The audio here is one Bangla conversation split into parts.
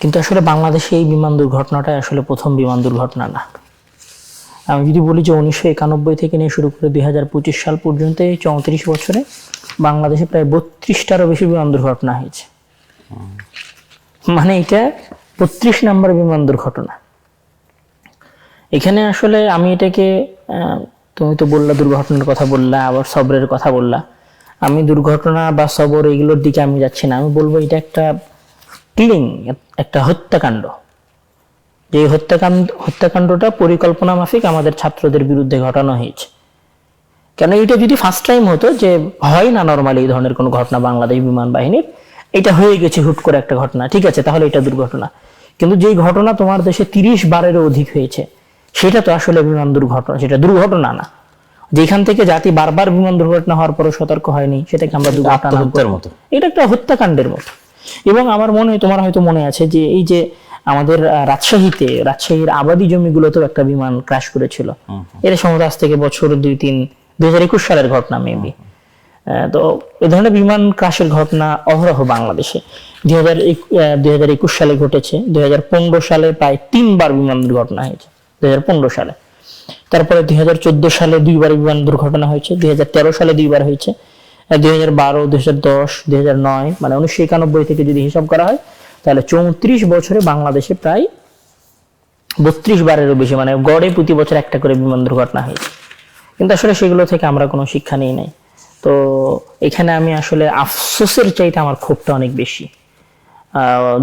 কিন্তু আসলে বাংলাদেশে এই বিমান দুর্ঘটনাটা আসলে প্রথম বিমান দুর্ঘটনা না। আমি যদি বলি যে উনিশশো একানব্বই থেকে নিয়ে শুরু করে দুই হাজার পঁচিশ সাল পর্যন্ত এই চৌত্রিশ বছরে বাংলাদেশে প্রায় বত্রিশটারও বেশি বিমান দুর্ঘটনা হয়েছে। মানে এটা বত্রিশ নম্বর বিমান দুর্ঘটনা। এখানে আসলে আমি এটাকে তুমি তো বললা দুর্ঘটনার কথা বললা, আবার সবরের কথা বললা। আমি দুর্ঘটনা বা সবর এগুলোর দিকে আমি যাচ্ছি না। আমি বলব এটা একটা কিলিং একটা হত্যাকাণ্ড। যে হত্যাকাণ্ড হত্যাকাণ্ডটা পরিকল্পনা মাফিক আমাদের ছাত্রদের বিরুদ্ধে ঘটানো হয়েছে। কেন এটা যদি ফার্স্ট টাইম হতো যে হয় না নর্মালি এই ধরনের কোনো ঘটনা বাংলাদেশ বিমান বাহিনীর এটা হয়ে গেছে হুট করে একটা ঘটনা ঠিক আছে তাহলে এটা দুর্ঘটনা। কিন্তু যেই ঘটনা তোমার দেশে তিরিশ বারেরও অধিক হয়েছে সেটা তো আসলে বিমান দুর্ঘটনা সেটা দুর্ঘটনা না। যেখান থেকে জাতি বারবার বিমান দুর্ঘটনা হওয়ার পরও সতর্ক হয়নি সেটাকে আমরা দুর্ঘটনা এটা একটা হত্যাকাণ্ডের মতো। এবং আমার মনে হয় তোমার হয়তো মনে আছে যে এই যে আমাদের রাজশাহীতে রাজশাহীর আবাদি জমিগুলোতেও একটা বিমান ক্রাশ করেছিল। এটা সম্ভবত আজ থেকে বছর দুই তিন দুই হাজার একুশ সালের ঘটনা মেবি তো এই ধরনের বিমান ক্রাশের ঘটনা অহরহ বাংলাদেশে। দুই হাজার দুই হাজার একুশ সালে ঘটেছে দুই হাজার পনেরো সালে প্রায় তিনবার বিমান দুর্ঘটনা হয়েছে দুই হাজার পনেরো সালে। তারপরে দুই হাজার চোদ্দ সালে দুইবার বিমান দুর্ঘটনা হয়েছে দুই হাজার তেরো সালে দুইবার হয়েছে দুই হাজার বারো, দুই হাজার দশ, দুই হাজার নয় মানে উনিশশো একানব্বই থেকে যদি হিসাব করা হয়, তাহলে চৌত্রিশ বছরে বাংলাদেশে প্রায় বত্রিশ বারেরও বেশি মানে গড়ে প্রতি বছর একটা করে বিমান দুর্ঘটনা হয়েছে। কিন্তু আসলে সেগুলো থেকে আমরা কোনো শিক্ষা নিই নাই। তো এখানে আমি আসলে আফসোসের চাইতে আমার ক্ষোভটা অনেক বেশি।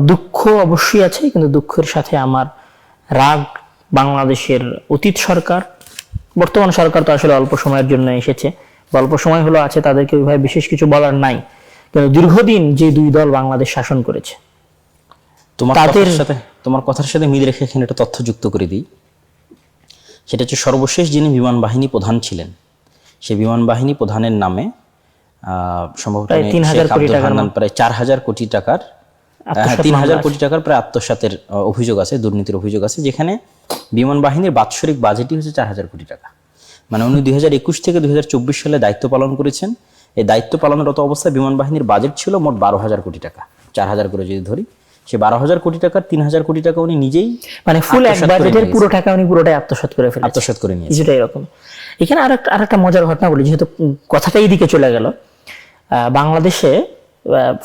দুঃখ অবশ্যই আছে, কিন্তু দুঃখের সাথে আমার রাগ বাংলাদেশের অতীত সরকার, বর্তমান সরকার তো আসলে অল্প সময়ের জন্য এসেছে। বা অল্প সময় হলো আছে তাদেরকে ওইভাবে বিশেষ কিছু বলার নাই। কিন্তু দীর্ঘদিন যে দুই দল বাংলাদেশ শাসন করেছে তোমার তাদের- সাথে তোমার কথার সাথে মিল রেখে এখানে একটা তথ্য যুক্ত করে দিই। সেটা হচ্ছে সর্বশেষ যিনি বিমান বাহিনী প্রধান ছিলেন সেই বিমান বাহিনী প্রধানের নামে সম্ভবত প্রায় উনি 3000 শেখ কোটি টাকার হান্নান প্রায় চার হাজার কোটি টাকার তিন হাজার কোটি টাকার প্রায় আত্মসাতের অভিযোগ আছে দুর্নীতির অভিযোগ আছে যেখানে বিমান বাহিনীর বাৎসরিক বাজেটই হচ্ছে চার হাজার কোটি টাকা। মানে উনি দুই হাজার একুশ থেকে দুই হাজার চব্বিশ সালে দায়িত্ব পালন করেছেন। এই দায়িত্ব পালনরত অবস্থায় বিমান বাহিনীর বাজেট ছিল মোট বারো হাজার কোটি টাকা চার হাজার করে যদি ধরি। সে বারো হাজার কোটি টাকার তিন হাজার কোটি টাকা উনি নিজেই মানে ফুল এক বাজেটের পুরো টাকা উনি পুরোটাই আত্মসাৎ করে ফেলেছে আত্মসাৎ করে নিয়েছে কিছুটা এরকম। এখানে আর একটা আর একটা মজার ঘটনা বলি যেহেতু কথাটা এইদিকে চলে গেল। আহ, বাংলাদেশে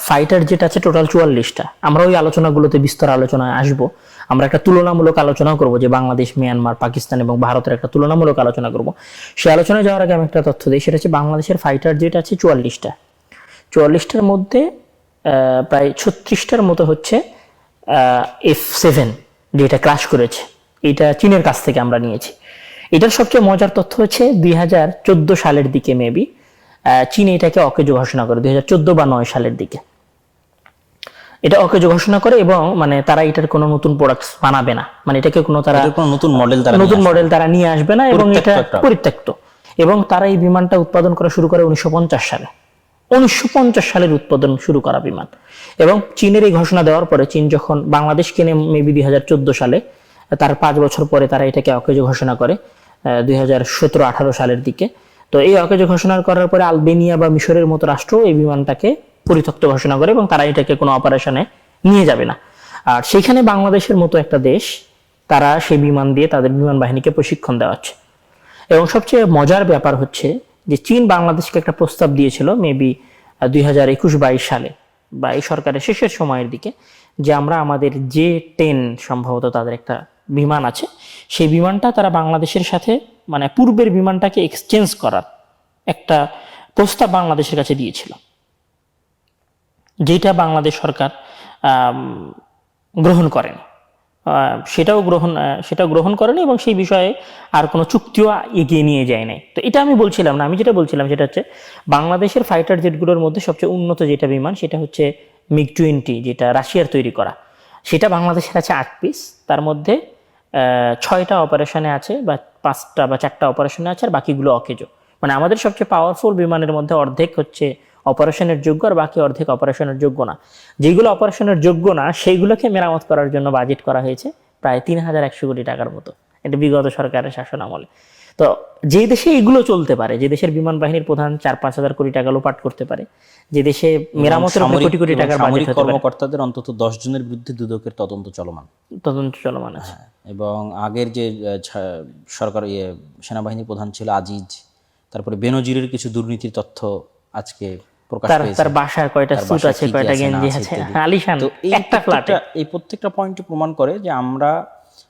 ফাইটার যেটা আছে টোটাল চুয়াল্লিশটা। আমরা ওই আলোচনাগুলোতে বিস্তর আলোচনায় আসব। আমরা একটা তুলনামূলক আলোচনা করব যে বাংলাদেশ, মিয়ানমার, পাকিস্তান এবং ভারতের একটা তুলনামূলক আলোচনা করব। সেই আলোচনায় যাওয়ার আগে আমি একটা তথ্য দিই, সেটা হচ্ছে বাংলাদেশের ফাইটার যেটা আছে চুয়াল্লিশটা। চুয়াল্লিশটার মধ্যে প্রায় ছত্রিশটার মতো হচ্ছে এফ সেভেন যেটা ক্রাশ করেছে। এটা চীনের কাছ থেকে আমরা নিয়েছি। এটার সবচেয়ে মজার তথ্য হচ্ছে দুই হাজার চোদ্দ সালের দিকে মেবি চীন এটাকে অকেজো ঘোষণা করে, দুই হাজার চোদ্দ বা নয় সালের দিকে। এটা অকেজো ঘোষণা করে এবং মানে তারা এটার কোনো নতুন প্রোডাক্ট বানাবে না। মানে এটাকে কোনো তারা কোনো নতুন মডেল তারা নতুন মডেল তারা নিয়ে আসবে না এবং এটা পরিত্যক্ত এবং তারা এই বিমানটা উৎপাদন করা শুরু করে উনিশশো সালে। উনিশশো সালের উৎপাদন শুরু করা বিমান। এবং চীনের এই ঘোষণা দেওয়ার পরে চীন যখন বাংলাদেশ কেনে মেবি দুই হাজার চোদ্দ সালে তার পাঁচ বছর পরে তারা এটাকে অকেজ ঘোষণা করে দুই হাজার সতেরো আঠারো সালের দিকে। তো এই অকেজ ঘোষণা করার পরে আলবেনিয়া বা মিশরের মতো রাষ্ট্র এই বিমানটাকে পরিত্যক্ত ঘোষণা করে এবং তারা এটাকে কোনো অপারেশনে নিয়ে যাবে না। আর সেখানে বাংলাদেশের মতো একটা দেশ, তারা সেই বিমান দিয়ে তাদের বিমান বাহিনীকে প্রশিক্ষণ দেওয়াচ্ছে। এবং সবচেয়ে মজার ব্যাপার হচ্ছে যে চীন বাংলাদেশকে একটা প্রস্তাব দিয়েছিল মেবি দুই হাজার একুশ বাইশ সালে বা এই সরকারের শেষের সময়ের দিকে, যে আমরা আমাদের যে টেন সম্ভবত তাদের একটা বিমান আছে, সেই বিমানটা তারা বাংলাদেশের সাথে মানে পূর্বের বিমানটাকে এক্সচেঞ্জ করার একটা প্রস্তাব বাংলাদেশের কাছে দিয়েছিল। যেটা বাংলাদেশ সরকার গ্রহণ করেন। সেটাও গ্রহণ সেটাও গ্রহণ করেনি এবং সেই বিষয়ে আর কোনো চুক্তিও এগিয়ে নিয়ে যায় নাই। তো এটা আমি বলছিলাম না, আমি যেটা বলছিলাম সেটা হচ্ছে বাংলাদেশের ফাইটার জেটগুলোর মধ্যে সবচেয়ে উন্নত যেটা বিমান সেটা হচ্ছে মিগ টোয়েন্টি যেটা রাশিয়ার তৈরি করা। সেটা বাংলাদেশের আছে আট পিস তার মধ্যে ছয়টা অপারেশনে আছে বা পাঁচটা বা চারটা অপারেশনে আছে আর বাকিগুলো অকেজো। মানে আমাদের সবচেয়ে পাওয়ারফুল বিমানের মধ্যে অর্ধেক হচ্ছে অপারেশনের যোগ্য আর বাকি অর্ধেক অপারেশনের যোগ্য না। যেগুলো অপারেশনের যোগ্য না সেইগুলোকে মেরামত করার জন্য বাজেট করা হয়েছে প্রায় তিন হাজার একশো কোটি টাকার মতো। এটা বিগত সরকারের শাসন আমলে। তো যে দেশে এগুলো চলতে পারে যে দেশের বিমান বাহিনীর প্রধান চার পাঁচ হাজার কোটি টাকা লোপাট করতে পারে যে দেশে মেরামতের কোটি কোটি টাকার বাজেট কর্মকর্তাদের অন্তত দশ জনের বিরুদ্ধে দুদকের তদন্ত চলমান। তদন্ত চলমান আছে। এবং আগের যে সরকার ইয়ে সেনাবাহিনী প্রধান ছিল আজিজ তারপরে বেনজিরের কিছু দুর্নীতির তথ্য আজকে তার বাসায় কয়টা স্যুট আছে কয়টা গেঞ্জি আছে আছে? আলিশান একটা ফ্ল্যাটে এই প্রত্যেকটা পয়েন্ট প্রমাণ করে যে আমরা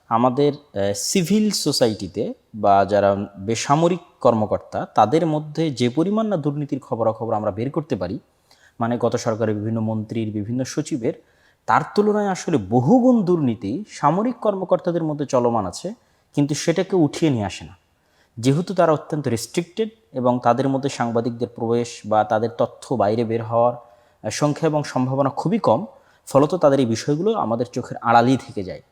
আমাদের সিভিল সোসাইটিতে বা যারা বেসামরিক কর্মকর্তা তাদের মধ্যে যে পরিমাণ না দুর্নীতির খবরাখবর আমরা বের করতে পারি মানে গত সরকারের বিভিন্ন মন্ত্রীর বিভিন্ন সচিবের তার তুলনায় আসলে বহুগুণ দুর্নীতি সামরিক কর্মকর্তাদের মধ্যে চলমান আছে কিন্তু সেটাকে উঠিয়ে নিয়ে আসে না। যেহেতু তারা অত্যন্ত রেস্ট্রিক্টেড এবং তাদের মধ্যে সাংবাদিকদের প্রবেশ বা তাদের তথ্য বাইরে বের হওয়ার সংখ্যা এবং সম্ভাবনা খুবই কম ফলত তাদের এই বিষয়গুলো আমাদের চোখের আড়ালেই থেকে যায়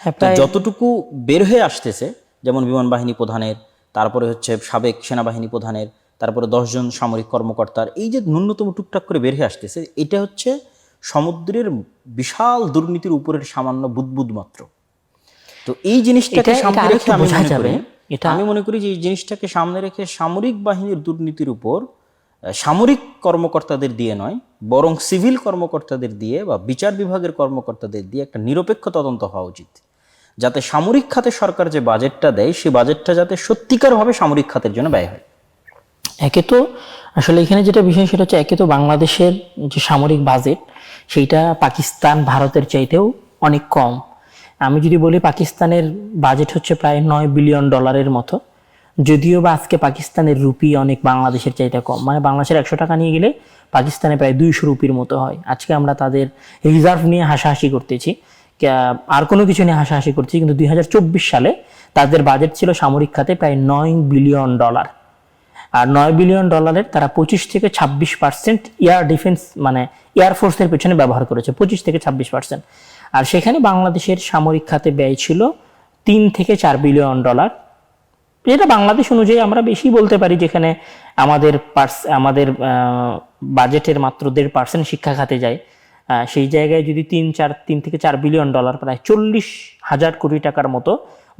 হ্যাঁ, যতটুকু বের হয়ে আসতেছে যেমন বিমান বাহিনী প্রধানের তারপরে হচ্ছে সাবেক সেনাবাহিনী প্রধানের তারপরে দশজন সামরিক কর্মকর্তার এই যে ন্যূনতম টুকটাক করে বের হয়ে আসতেছে এটা হচ্ছে সমুদ্রের বিশাল দুর্নীতির উপরের সামান্য বুদবুদ মাত্র তো এই জিনিসটাকে সামনে রেখে আমি মনে যাবে। করি এটা- আমি মনে করি যে এই জিনিসটাকে সামনে রেখে সামরিক বাহিনীর দুর্নীতির উপর সামরিক কর্মকর্তাদের দিয়ে নয় বরং সিভিল কর্মকর্তাদের দিয়ে বা বিচার বিভাগের কর্মকর্তাদের দিয়ে একটা নিরপেক্ষ তদন্ত হওয়া উচিত। যাতে সামরিক খাতে সরকার যে বাজেটটা দেয় সেই বাজেটটা যাতে সত্যিকারভাবে সামরিক খাতের জন্য ব্যয় হয়। একে তো আসলে এখানে যেটা বিষয় সেটা হচ্ছে একে তো বাংলাদেশের যে সামরিক বাজেট সেইটা পাকিস্তান ভারতের চাইতেও অনেক কম। আমি যদি বলি পাকিস্তানের বাজেট হচ্ছে প্রায় নয় বিলিয়ন ডলারের মতো, যদিও বা আজকে পাকিস্তানের রুপি অনেক বাংলাদেশের চাইতে কম। মানে বাংলাদেশের একশো টাকা নিয়ে গেলে পাকিস্তানে প্রায় দুইশো রুপির মতো হয়। আজকে আমরা তাদের রিজার্ভ নিয়ে হাসাহাসি করতেছি। আর কোনো কিছু নিয়ে হাসাহাসি করছি, কিন্তু দুই হাজার চব্বিশ সালে তাদের বাজেট ছিল সামরিক খাতে প্রায় নয় বিলিয়ন ডলার আর নয় বিলিয়ন ডলারের তারা পঁচিশ থেকে ছাব্বিশ পার্সেন্ট এয়ার ডিফেন্স মানে এয়ারফোর্সের পেছনে ব্যবহার করেছে। পঁচিশ থেকে ছাব্বিশ পার্সেন্ট আর সেখানে বাংলাদেশের সামরিক খাতে ব্যয় ছিল তিন থেকে চার বিলিয়ন ডলার। যেটা বাংলাদেশ অনুযায়ী আমরা বেশি বলতে পারি যেখানে আমাদের পার্স আমাদের বাজেটের মাত্র দেড় পার্সেন্ট শিক্ষা খাতে যায়। সেই জায়গায় যদি তিন চার তিন থেকে চার বিলিয়ন ডলার প্রায় চল্লিশ হাজার কোটি টাকার মতো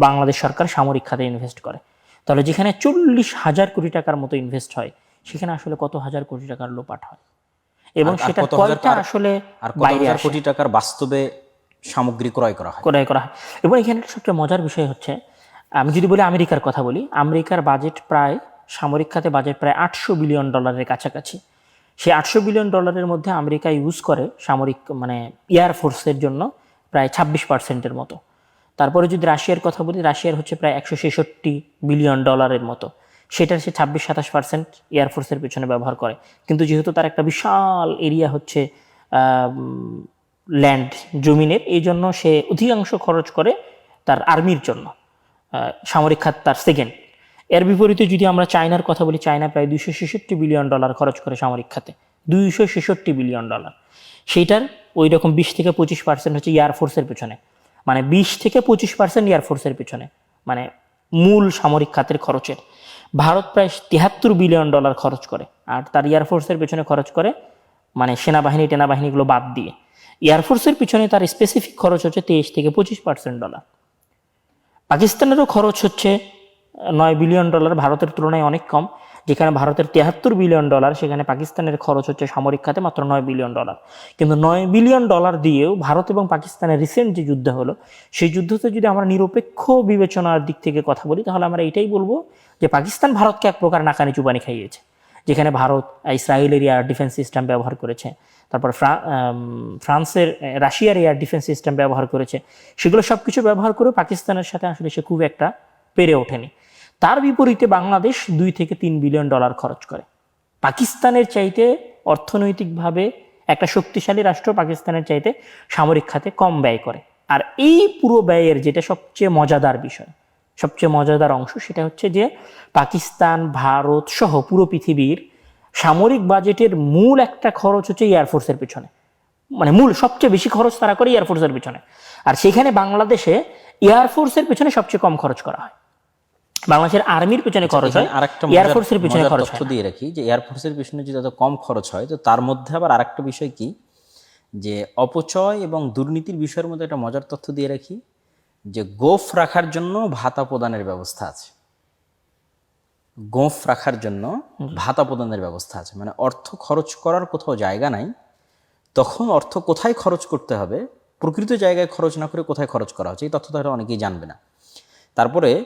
বাংলাদেশ সরকার সামরিক খাতে ইনভেস্ট করে। তাহলে যেখানে চল্লিশ হাজার কোটি টাকার মতো ইনভেস্ট হয় সেখানে আসলে কত হাজার কোটি টাকার লোপাট হয়? এবং সেটা কয়টা আসলে বাইরে হাজার কোটি টাকার বাস্তবে সামগ্রী ক্রয় করা হয়। ক্রয় করা হয়। এবং এখানে সবচেয়ে মজার বিষয় হচ্ছে, আমি যদি বলি আমেরিকার কথা বলি, আমেরিকার বাজেট প্রায়, সামরিক খাতে বাজেট প্রায় আটশো বিলিয়ন ডলারের কাছাকাছি। সেই আটশো বিলিয়ন ডলারের মধ্যে আমেরিকা ইউজ করে সামরিক মানে এয়ার ফোর্সের জন্য প্রায় ছাব্বিশ পার্সেন্টের মতো। তারপরে যদি রাশিয়ার কথা বলি, রাশিয়ার হচ্ছে প্রায় একশো ছেষট্টি বিলিয়ন ডলারের মতো। সেটার সে ছাব্বিশ, সাতাশ পার্সেন্ট এয়ারফোর্সের পেছনে ব্যবহার করে। কিন্তু যেহেতু তার একটা বিশাল এরিয়া হচ্ছে ল্যান্ড জমিনের, এই জন্য সে অধিকাংশ খরচ করে তার আর্মির জন্য সামরিক খাত তার সেকেন্ড এর বিপরীতে যদি আমরা চায়নার কথা বলি, চায়না প্রায় দুইশো ছেষট্টি বিলিয়ন ডলার খরচ করে সামরিক খাতে। দুইশো ছেষট্টি বিলিয়ন ডলার সেইটার ওই রকম বিশ থেকে পঁচিশ পার্সেন্ট হচ্ছে এয়ারফোর্সের পেছনে। মানে বিশ থেকে পঁচিশ পার্সেন্ট এয়ারফোর্সের পেছনে। মানে মূল সামরিক খাতের খরচের। ভারত প্রায় তিয়াত্তর বিলিয়ন ডলার খরচ করে। আর তার এয়ারফোর্সের পেছনে খরচ করে মানে সেনাবাহিনী, টেনাবাহিনীগুলো বাদ দিয়ে। এয়ারফোর্সের পিছনে তার স্পেসিফিক খরচ হচ্ছে তেইশ থেকে পঁচিশ পার্সেন্ট ডলার পাকিস্তানেরও খরচ হচ্ছে নয় বিলিয়ন ডলার ভারতের তুলনায় অনেক কম। যেখানে ভারতের তিয়াত্তর বিলিয়ন ডলার সেখানে পাকিস্তানের খরচ হচ্ছে সামরিক খাতে মাত্র নয় বিলিয়ন ডলার কিন্তু নয় বিলিয়ন ডলার দিয়েও ভারত এবং পাকিস্তানের রিসেন্ট যে যুদ্ধ হলো, সেই যুদ্ধতে যদি আমরা নিরপেক্ষ বিবেচনার দিক থেকে কথা বলি, তাহলে আমরা এটাই বলব যে পাকিস্তান ভারতকে এক প্রকার নাকানি চুবানি খাইয়েছে। যেখানে ভারত ইসরায়েলের এয়ার ডিফেন্স সিস্টেম ব্যবহার করেছে। তারপর ফ্রা- ফ্রান্সের রাশিয়ার এয়ার ডিফেন্স সিস্টেম ব্যবহার করেছে। সেগুলো সব কিছু ব্যবহার করে পাকিস্তানের সাথে আসলে সে খুব একটা পেরে ওঠেনি। তার বিপরীতে বাংলাদেশ দুই থেকে তিন বিলিয়ন ডলার খরচ করে। পাকিস্তানের চাইতে অর্থনৈতিকভাবে একটা শক্তিশালী রাষ্ট্র পাকিস্তানের চাইতে সামরিক খাতে কম ব্যয় করে। আর এই পুরো ব্যয়ের যেটা সবচেয়ে মজাদার বিষয় সবচেয়ে মজাদার অংশ সেটা হচ্ছে যে পাকিস্তান ভারত সহ পুরো পৃথিবীর সামরিক বাজেটের মূল একটা খরচ হচ্ছে এয়ারফোর্সের পিছনে। মানে মূল সবচেয়ে বেশি খরচ তারা করে এয়ারফোর্সের পিছনে। আর সেখানে বাংলাদেশে এয়ারফোর্সের পিছনে সবচেয়ে কম খরচ করা হয়। বাংলাদেশের আর্মির পিছনে খরচ হয় আরেকটা এয়ারফোর্সের পিছনে খরচ হয়। দিয়ে রাখি যে এয়ারফোর্সের পিছনে যদি এত কম খরচ হয় তো তার মধ্যে আবার আরেকটা বিষয় কি? যে অপচয় এবং দুর্নীতির বিষয়ের মধ্যে একটা মজার তথ্য দিয়ে রাখি। যে গোফ রাখার জন্য ভাতা প্রদানের ব্যবস্থা আছে। গোঁফ রাখার জন্য ভাতা প্রদানের ব্যবস্থা আছে। মানে অর্থ খরচ করার কোথাও জায়গা নাই। তখন অর্থ কোথায় খরচ করতে হবে? প্রকৃত জায়গায় খরচ না করে কোথায় খরচ করা হচ্ছে? এই তথ্যটা হয়তো অনেকেই জানবে না। তারপরে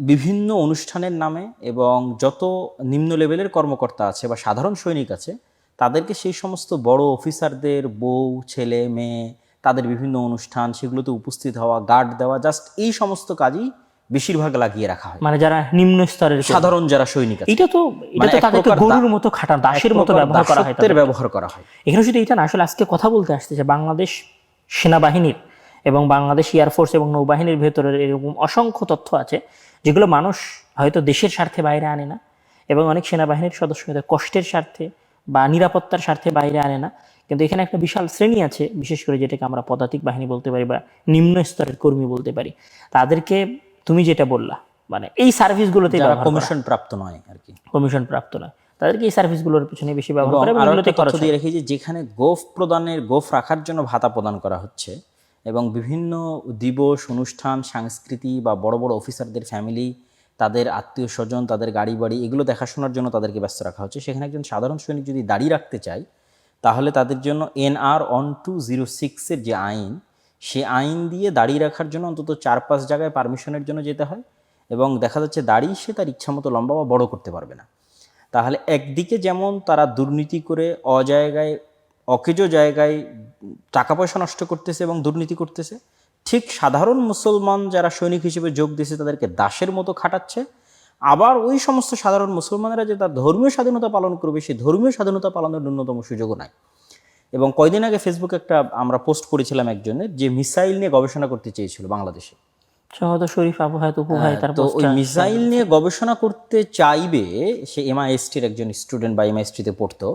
বিভিন্ন অনুষ্ঠানের নামে এবং যত নিম্ন লেভেলের কর্মকর্তা আছে বা সাধারণ সৈনিক আছে তাদেরকে সেই সমস্ত বড় অফিসারদের বউ ছেলে মেয়ে তাদের বিভিন্ন অনুষ্ঠান সেগুলোতে উপস্থিত হওয়া গার্ড দেওয়া জাস্ট এই সমস্ত কাজই বেশিরভাগ লাগিয়ে রাখা হয়। মানে যারা নিম্ন স্তরের সাধারণ যারা সৈনিক আছে। এটা তো এটা মানে তো তাদেরকে গরুর মতো খাটা দাসের মতো ব্যবহার করা হয় তাদের। ব্যবহার করা হয়। এখানে শুধু এটা না আসলে আজকে কথা বলতে আসতেছে বাংলাদেশ সেনাবাহিনীর এবং বাংলাদেশ এয়ারফোর্স এবং নৌবাহিনীর ভেতরের এরকম অসংখ্য তথ্য আছে যেগুলো মানুষ হয়তো দেশের স্বার্থে বাইরে আনে না এবং অনেক সেনাবাহিনীর সদস্য হয়তো কষ্টের স্বার্থে বা নিরাপত্তার স্বার্থে বাইরে আনে না। কিন্তু এখানে একটা বিশাল শ্রেণি আছে বিশেষ করে যেটাকে আমরা পদাতিক বাহিনী বলতে পারি বা নিম্ন স্তরের কর্মী বলতে পারি। তাদেরকে তুমি যেটা বললা মানে এই সার্ভিসগুলোতে কমিশন প্রাপ্ত নয় আর কি। কমিশন প্রাপ্ত নয়। তাদেরকে এই সার্ভিসগুলোর পিছনে বেশি ব্যবহার করে খরচ দিয়ে রেখে যে যেখানে গোফ প্রদানের গোফ রাখার জন্য ভাতা প্রদান করা হচ্ছে এবং বিভিন্ন দিবস অনুষ্ঠান সংস্কৃতি বা বড় বড় অফিসারদের ফ্যামিলি তাদের আত্মীয় স্বজন তাদের গাড়ি বাড়ি এগুলো দেখাশোনার জন্য তাদেরকে ব্যস্ত রাখা হচ্ছে। সেখানে একজন সাধারণ সৈনিক যদি দাঁড়িয়ে রাখতে চায় তাহলে তাদের জন্য এনআর ওয়ান টু জিরো সিক্সের যে আইন, সে আইন দিয়ে দাঁড়িয়ে রাখার জন্য অন্তত চার পাঁচ জায়গায় পারমিশনের জন্য যেতে হয় এবং দেখা যাচ্ছে দাড়ি সে তার ইচ্ছা মতো লম্বা বা বড় করতে পারবে না। তাহলে একদিকে যেমন তারা দুর্নীতি করে অজায়গায়, অকেজো জায়গায় টাকা পয়সা নষ্ট করতেছে এবং দুর্নীতি করতেছে, ঠিক সাধারণ মুসলমান যারা সৈনিক হিসেবে যোগ দিয়েছে তাদেরকে দাসের মতো খাটাচ্ছে আবার ওই সমস্ত সাধারণ মুসলমানেরা যে তার ধর্মীয় স্বাধীনতা পালন করবে সেই ধর্মীয় স্বাধীনতা পালনের ন্যূনতম সুযোগও নাই। এবং কয়দিন আগে ফেসবুকে একটা আমরা পোস্ট করেছিলাম একজনের যে মিসাইল নিয়ে গবেষণা করতে চেয়েছিল বাংলাদেশে। সম্ভবত শরীফ আবু হয়তো উপু ভাই তার তো ওই মিসাইল নিয়ে গবেষণা করতে চাইবে সে এমআইএসটির একজন স্টুডেন্ট বা এমআইএসটিতে পড়তো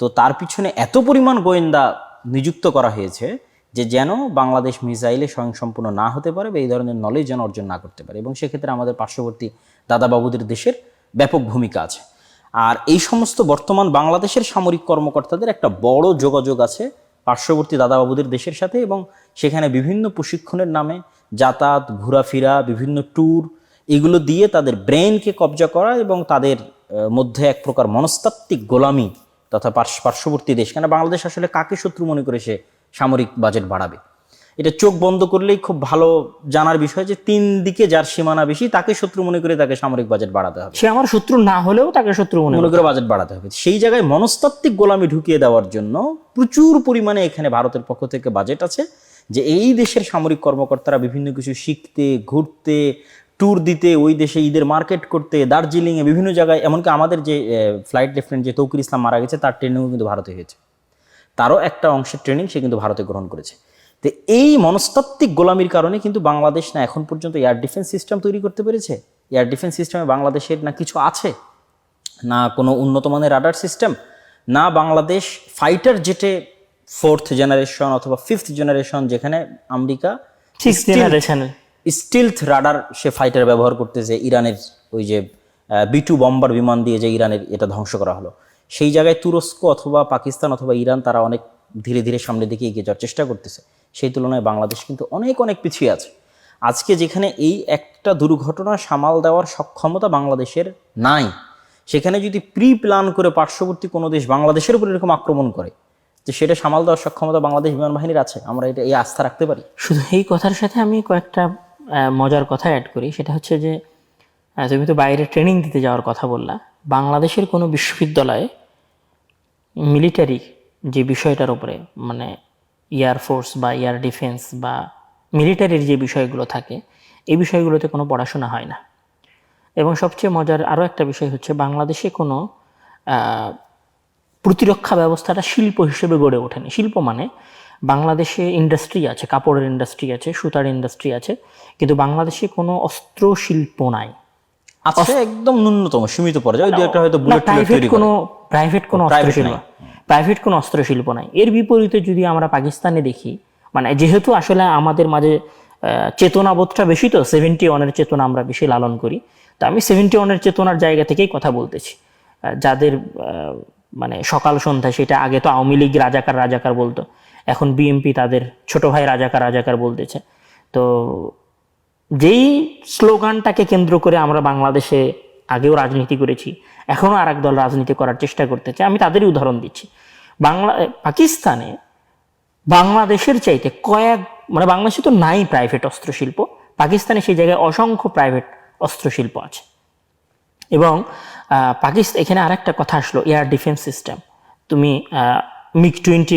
তো তার পিছনে এত পরিমাণ গোয়েন্দা নিযুক্ত করা হয়েছে যে যেন বাংলাদেশ মিসাইলে স্বয়ংসম্পূর্ণ না হতে পারে বা এই ধরনের নলেজ যেন অর্জন না করতে পারে। এবং সেক্ষেত্রে আমাদের পার্শ্ববর্তী দাদাবাবুদের দেশের ব্যাপক ভূমিকা আছে। আর এই সমস্ত বর্তমান বাংলাদেশের সামরিক কর্মকর্তাদের একটা বড় যোগাযোগ আছে পার্শ্ববর্তী দাদাবাবুদের দেশের সাথে এবং সেখানে বিভিন্ন প্রশিক্ষণের নামে যাতায়াত, ঘোরাফেরা, বিভিন্ন ট্যুর এগুলো দিয়ে তাদের ব্রেনকে কবজা করা এবং তাদের মধ্যে এক প্রকার মনস্তাত্ত্বিক গোলামি তথা পার্শ্ববর্তী দেশ। কেন বাংলাদেশ আসলে কাকে শত্রু মনে করে সে সামরিক বাজেট বাড়াবে? এটা চোখ বন্ধ করলেই খুব ভালো জানার বিষয় যে তিন দিকে যার সীমানা বেশি তাকে শত্রু মনে করে তাকে সামরিক বাজেট বাড়াতে হবে। সে আমার শত্রু না হলেও তাকে শত্রু মনে করে বাজেট বাড়াতে হবে। সেই জায়গায় মনস্তাত্ত্বিক গোলামি ঢুকিয়ে দেওয়ার জন্য প্রচুর পরিমাণে এখানে ভারতের পক্ষ থেকে বাজেট আছে যে এই দেশের সামরিক কর্মকর্তারা বিভিন্ন কিছু শিখতে ঘুরতে ট্যুর দিতে ওই দেশে ঈদের মার্কেট করতে দার্জিলিংয়ে বিভিন্ন জায়গায় এমনকি আমাদের যে ফ্লাইট লেফটেন্যান্ট যে তৌকির ইসলাম মারা গেছে তার ট্রেনিংও কিন্তু ভারতে হয়েছে। তারও একটা অংশের ট্রেনিং সে কিন্তু ভারতে গ্রহণ করেছে। তো এই মনস্তাত্ত্বিক গোলামির কারণে কিন্তু বাংলাদেশ না এখন পর্যন্ত এয়ার ডিফেন্স সিস্টেম তৈরি করতে পেরেছে। এয়ার ডিফেন্স সিস্টেমে বাংলাদেশের না কিছু আছে না কোনো উন্নত মানের রাডার সিস্টেম না বাংলাদেশ ফাইটার জেটে ফোর্থ জেনারেশন অথবা ফিফথ জেনারেশন যেখানে আমেরিকা সিক্স স্টিলথ রাডার সে ফাইটার ব্যবহার করতেছে ইরানের ওই যে বি টু বম্বার বিমান দিয়ে যে ইরানের এটা ধ্বংস করা হলো। সেই জায়গায় তুরস্ক অথবা পাকিস্তান অথবা ইরান তারা অনেক ধীরে ধীরে সামনের দিকে এগিয়ে যাওয়ার চেষ্টা করতেছে। সেই তুলনায় বাংলাদেশ কিন্তু অনেক অনেক পিছিয়ে আছে। আজকে যেখানে এই একটা দুর্ঘটনা সামাল দেওয়ার সক্ষমতা বাংলাদেশের নাই, সেখানে যদি প্রি প্ল্যান করে পার্শ্ববর্তী কোনো দেশ বাংলাদেশের উপর এরকম আক্রমণ করে, যে সেটা সামাল দেওয়ার সক্ষমতা বাংলাদেশ বিমান বাহিনীর আছে, আমরা এটা এই আস্থা রাখতে পারি? শুধু এই কথার সাথে আমি কয়েকটা মজার কথা অ্যাড করি। সেটা হচ্ছে যে তুমি তো বাইরে ট্রেনিং দিতে যাওয়ার কথা বললা। বাংলাদেশের কোনো বিশ্ববিদ্যালয়ে মিলিটারি যে বিষয়টার উপরে মানে এয়ারফোর্স বা এয়ার ডিফেন্স বা মিলিটারির যে বিষয়গুলো থাকে, এই বিষয়গুলোতে কোনো পড়াশোনা হয় না। এবং সবচেয়ে মজার আরও একটা বিষয় হচ্ছে বাংলাদেশে কোনো প্রতিরক্ষা ব্যবস্থাটা শিল্প হিসেবে গড়ে ওঠেনি। শিল্প মানে বাংলাদেশে ইন্ডাস্ট্রি আছে, কাপড়ের ইন্ডাস্ট্রি আছে, সুতার ইন্ডাস্ট্রি আছে, কিন্তু বাংলাদেশে কোনো অস্ত্র শিল্প নাই। আছে একদম ন্যূনতম সীমিত পর্যায়ে। ওই একটা হয়তো বুলেট প্রাইভেট কোনো প্রাইভেট কোনো অস্ত্র private প্রাইভেট কোনো অস্ত্র শিল্প নাই। এর বিপরীতে যদি আমরা পাকিস্তানে দেখি মানে যেহেতু আসলে আমাদের মাঝে চেতনাবোধটা বেশি তো সেভেন্টি ওয়ানের চেতনা আমরা বেশি লালন করি তো আমি সেভেন্টি ওয়ানের চেতনার জায়গা থেকেই কথা বলতেছি। যাদের আহ, মানে সকাল সন্ধ্যা সেটা আগে তো আওয়ামী লীগ রাজাকার রাজাকার বলতো। এখন বিএমপি তাদের ছোট ভাই রাজাকার রাজাকার বলতেছে। তো যেই স্লোগানটাকে কেন্দ্র করে আমরা বাংলাদেশে আগেও রাজনীতি করেছি এখনও আর দল রাজনীতি করার চেষ্টা করতেছে, আমি তাদেরই উদাহরণ দিচ্ছি। বাংলা পাকিস্তানে বাংলাদেশের চাইতে কয়েক মানে বাংলাদেশে তো নাই প্রাইভেট অস্ত্রশিল্প, পাকিস্তানে সেই জায়গায় অসংখ্য প্রাইভেট অস্ত্রশিল্প আছে। এবং পাকিস্তান এখানে আরেকটা কথা আসলো এয়ার ডিফেন্স সিস্টেম তুমি মিক টোয়েন্টি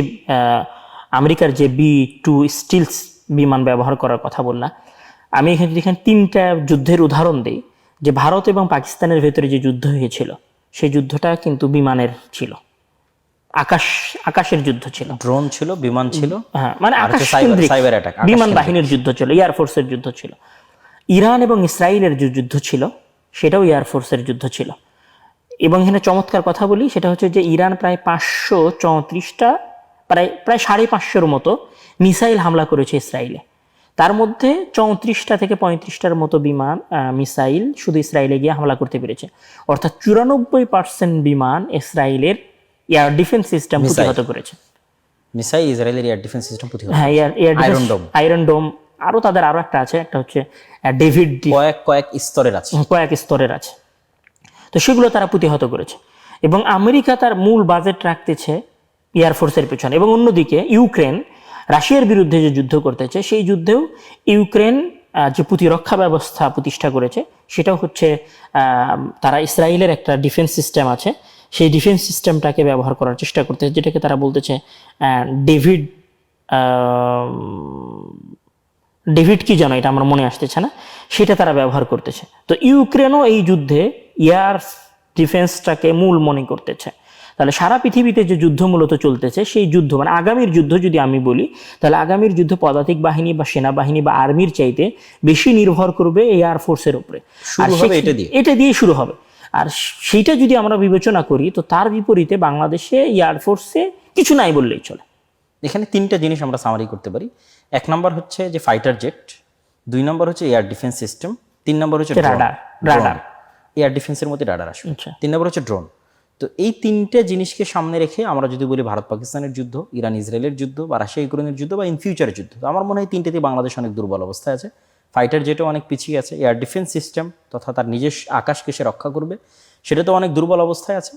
আমেরিকার যে বি টু স্টিলস বিমান ব্যবহার করার কথা বললাম আমি এখানে এখানে তিনটা যুদ্ধের উদাহরণ দিই যে ভারত এবং পাকিস্তানের ভেতরে যে যুদ্ধ হয়েছিল সেই যুদ্ধটা কিন্তু বিমানের ছিল। আকাশ আকাশের যুদ্ধ ছিল। ড্রোন ছিল বিমান ছিল হ্যাঁ মানে আকাশ আকাশ বিমান বাহিনীর যুদ্ধ ছিল এয়ারফোর্সের যুদ্ধ ছিল। ইরান এবং ইসরায়েলের যে যুদ্ধ ছিল সেটাও এয়ারফোর্সের যুদ্ধ ছিল। এবং এখানে চমৎকার কথা বলি সেটা হচ্ছে যে ইরান প্রায় পাঁচশো চৌত্রিশটা প্রায় প্রায় সাড়ে পাঁচশোর মতো মিসাইল হামলা করেছে ইসরায়েলে। তার মধ্যে চৌত্রিশটা থেকে পঁয়ত্রিশটার মতো বিমান মিসাইল শুধু ইসরায়েলে গিয়ে হামলা করতে পেরেছে। অর্থাৎ চুরানব্বই পার্সেন্ট বিমান ইসরায়েলের এয়ার ডিফেন্স সিস্টেম প্রতিহত করেছে। মিসাইল ইসরায়েলের এয়ার ডিফেন্স সিস্টেম প্রতিহত হ্যাঁ air air Iron Dome। Iron dome আরও তাদের আরও একটা আছে একটা হচ্ছে ডেভিড কয়েক কয়েক স্তরের আছে। কয়েক স্তরের আছে। তো সেগুলো তারা প্রতিহত করেছে। এবং আমেরিকা তার মূল বাজেট রাখতেছে এয়ারফোর্সের পেছনে। এবং অন্যদিকে ইউক্রেন রাশিয়ার বিরুদ্ধে যে যুদ্ধ করতেছে, সেই যুদ্ধেও ইউক্রেন যে প্রতিরক্ষা ব্যবস্থা প্রতিষ্ঠা করেছে, সেটাও হচ্ছে তারা ইসরায়েলের একটা ডিফেন্স সিস্টেম আছে। সেই ডিফেন্স সিস্টেমটাকে ব্যবহার করার চেষ্টা করতেছে, যেটাকে তারা বলতেছে ডেভিড ডেভিড কি জানো এটা আমার মনে আসতেছে না, সেটা তারা ব্যবহার করতেছে। তো ইউক্রেনও এই যুদ্ধে এয়ার ডিফেন্সটাকে মূল মনে করতেছে। তাহলে সারা পৃথিবীতে যে যুদ্ধ মূলত চলতেছে সেই যুদ্ধ মানে আগামীর যুদ্ধ যদি আমি বলি তাহলে আগামীর যুদ্ধ পদাতিক বাহিনী বা সেনাবাহিনী বা আর্মির চাইতে বেশি নির্ভর করবে এয়ার ফোর্সের উপরে। দিয়ে। এটা দিয়ে শুরু হবে। আর সেইটা যদি আমরা বিবেচনা করি তো তার বিপরীতে বাংলাদেশে এয়ারফোর্সে কিছু নাই বললেই চলে। এখানে তিনটা জিনিস আমরা সামারি করতে পারি। এক নম্বর হচ্ছে যে ফাইটার জেট দুই নম্বর হচ্ছে এয়ার ডিফেন্স সিস্টেম তিন নম্বর হচ্ছে রাডার রাডার এয়ার ডিফেন্সের মধ্যে রাডার আসবে। আচ্ছা। তিন নম্বর হচ্ছে ড্রোন তো এই তিনটে জিনিসকে সামনে রেখে আমরা যদি বলি ভারত পাকিস্তানের যুদ্ধ, ইরান, ইসরায়েলের যুদ্ধ বা রাশিয়া, ইউক্রেনের যুদ্ধ বা ইন ফিউচারের যুদ্ধ। তো আমার মনে হয় তিনটেতেই বাংলাদেশ অনেক দুর্বল অবস্থায় আছে। ফাইটার যেটা অনেক পিছিয়ে আছে। এয়ার ডিফেন্স সিস্টেম তথা তার নিজের আকাশকে সে রক্ষা করবে, সেটা তো অনেক দুর্বল অবস্থায় আছে।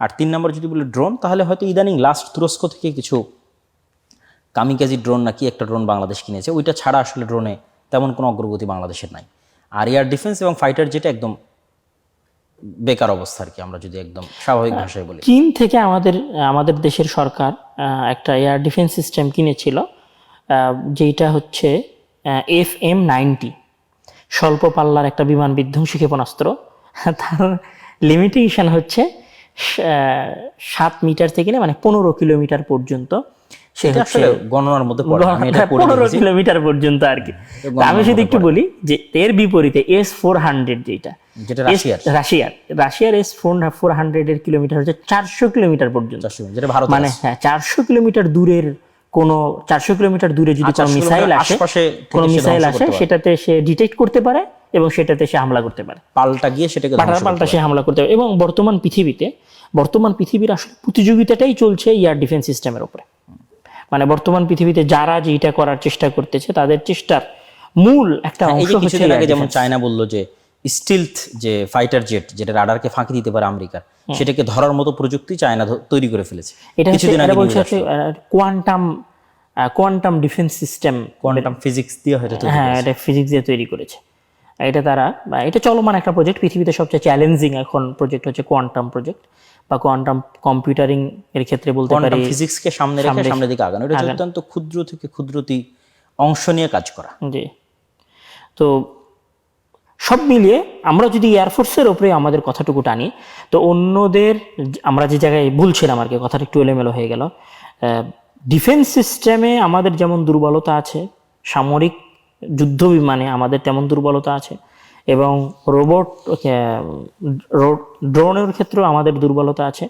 আর তিন নম্বর যদি বলি ড্রোন তাহলে হয়তো ইদানিং লাস্ট তুরস্ক থেকে কিছু কামিকাজি ড্রোন নাকি একটা ড্রোন বাংলাদেশ কিনেছে। ওইটা ছাড়া আসলে ড্রোনে তেমন কোনো অগ্রগতি বাংলাদেশের নাই। আর এয়ার ডিফেন্স এবং ফাইটার যেটা একদম বেকার অবস্থা আর কি আমরা যদি একদম স্বাভাবিক ভাষায় বলি। চীন থেকে আমাদের আমাদের দেশের সরকার একটা এয়ার ডিফেন্স সিস্টেম কিনেছিল যেটা হচ্ছে এফ এম নাইনটি স্বল্প পাল্লার একটা বিমান বিধ্বংসী ক্ষেপণাস্ত্র। তার লিমিটেশন হচ্ছে সাত মিটার থেকে মানে পনেরো কিলোমিটার পর্যন্ত। আসলে গণনার মধ্যে পনেরো কিলোমিটার পর্যন্ত আর কি। আমি শুধু একটু বলি যে এর বিপরীতে এস ফোর হান্ড্রেড যেটা যেটা রাশিয়ার। রাশিয়ার। রাশিয়ার এস ফোর ফোর হান্ড্রেড এর কিলোমিটার হচ্ছে চারশো কিলোমিটার পর্যন্ত। যেটা ভারত মানে হ্যাঁ চারশো কিলোমিটার দূরের কোন চারশো কিলোমিটার দূরে যদি কোনো মিসাইল আসে কোনো মিসাইল আসে সেটাতে সে ডিটেক্ট করতে পারে এবং সেটাতে সে হামলা করতে পারে। পাল্টা গিয়ে সেটাকে পাল্টা পাল্টা সে হামলা করতে পারে এবং বর্তমান পৃথিবীতে বর্তমান পৃথিবীর আসলে প্রতিযোগিতাটাই চলছে এয়ার ডিফেন্স সিস্টেমের উপরে। মানে বর্তমান পৃথিবীতে যারা যেটা করার চেষ্টা করতেছে তাদের চেষ্টার মূল একটা অংশ হচ্ছে যেমন চায়না বলল যে স্টিলথ যে ফাইটার জেট যেটা রাডারকে ফাঁকি দিতে পারে আমেরিকার সেটাকে ধরার মতো প্রযুক্তি চায়না তৈরি করে ফেলেছে। এটা কিছুদিন আগে বলছে quantum quantum defence system quantum physics দিয়ে হয়তো তৈরি হ্যাঁ এটা ফিজিক্স দিয়ে তৈরি করেছে। এটা তারা এটা চলমান একটা প্রজেক্ট পৃথিবীতে সবচেয়ে চ্যালেঞ্জিং এখন প্রজেক্ট হচ্ছে কোয়ান্টাম প্রজেক্ট বা কোয়ান্টাম কম্পিউটারিং এর ক্ষেত্রে বলতে পারি কোয়ান্টাম ফিজিক্সকে সামনে রেখে সামনের দিকে আগানো। এটা অত্যন্ত ক্ষুদ্র থেকে ক্ষুদ্রতি অংশ নিয়ে কাজ করা। জি। তো সব মিলিয়ে আমরা যদি এয়ারফোর্সের ওপরে আমাদের কথাটুকু টানি, তো অন্যদের আমরা যে জায়গায় বলছিলাম আর কি, কথাটা একটু এলোমেলো হয়ে গেল ডিফেন্স সিস্টেমে আমাদের যেমন দুর্বলতা আছে, সামরিক যুদ্ধ বিমানে আমাদের তেমন দুর্বলতা আছে, এবং রোবট ড্রোনের ক্ষেত্রেও আমাদের দুর্বলতা আছে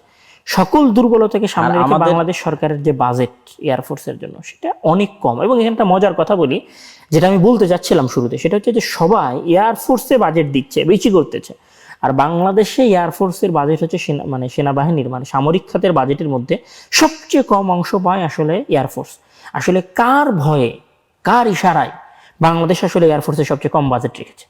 সকল দুর্বলতাকে সামনে রেখে বাংলাদেশ সরকারের যে বাজেট এয়ারফোর্সের জন্য সেটা অনেক কম। এবং এখানে একটা মজার কথা বলি যেটা আমি বলতে চাচ্ছিলাম শুরুতে সেটা হচ্ছে যে সবাই এয়ারফোর্সে বাজেট দিচ্ছে বেশি করতেছে। আর বাংলাদেশে এয়ারফোর্সের বাজেট হচ্ছে সেনা মানে সেনাবাহিনীর মানে সামরিক খাতের বাজেটের মধ্যে সবচেয়ে কম অংশ পায় আসলে এয়ারফোর্স আসলে কার ভয়ে কার ইশারায় বাংলাদেশ আসলে এয়ারফোর্সে সবচেয়ে কম বাজেট রেখেছে?